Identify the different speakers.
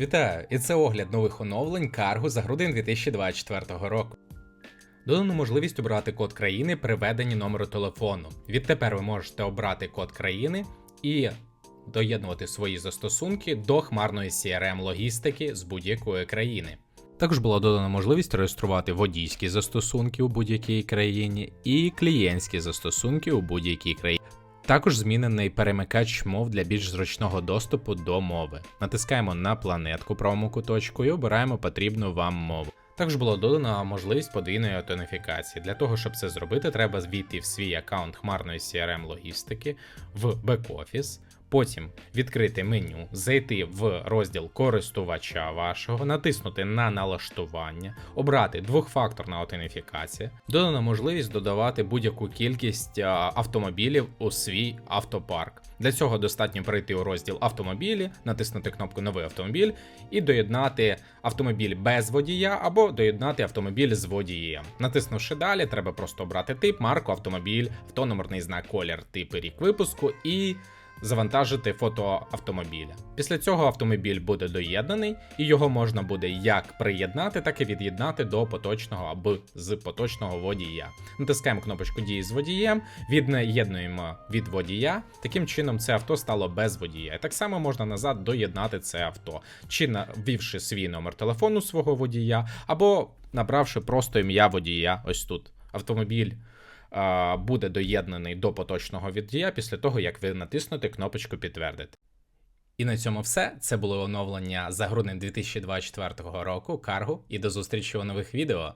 Speaker 1: Вітаю! І це огляд нових оновлень Cargo за грудень 2024 року. Додано можливість обрати код країни при введенні номеру телефону. Відтепер ви можете обрати код країни і доєднувати свої застосунки до хмарної crm логістики з будь-якої країни. Також була додана можливість реєструвати водійські застосунки у будь-якій країні і клієнтські застосунки у будь-якій країні. Також змінений перемикач мов для більш зручного доступу до мови. Натискаємо на планетку правому куточку і обираємо потрібну вам мову. Також було додано можливість подвійної аутентифікації. Для того, щоб це зробити, треба звійти в свій аккаунт хмарної CRM логістики в бек-офіс, потім відкрити меню, зайти в розділ користувача вашого, натиснути на налаштування, обрати двохфакторна аутентифікація, додана можливість додавати будь-яку кількість автомобілів у свій автопарк. Для цього достатньо перейти у розділ автомобілі, натиснути кнопку Новий автомобіль і доєднати автомобіль без водія або доєднати автомобіль з водієм. Натиснувши далі, треба просто обрати тип, марку, автомобіль, автономерний знак, колір, тип і рік випуску і завантажити фото автомобіля. Після цього автомобіль буде доєднаний, і його можна буде як приєднати, так і від'єднати до поточного або з поточного водія. Натискаємо кнопочку дії з водієм, від'єднуємо від водія. Таким чином, це авто стало без водія. І так само можна назад доєднати це авто, чи на- ввівши свій номер телефону свого водія, або набравши просто ім'я водія. Ось тут автомобіль буде доєднаний до поточного віддія після того, як ви натиснете кнопочку підтвердити. І на цьому все. Це було оновлення за грудень 2024 року Каргу. І до зустрічі у нових відео.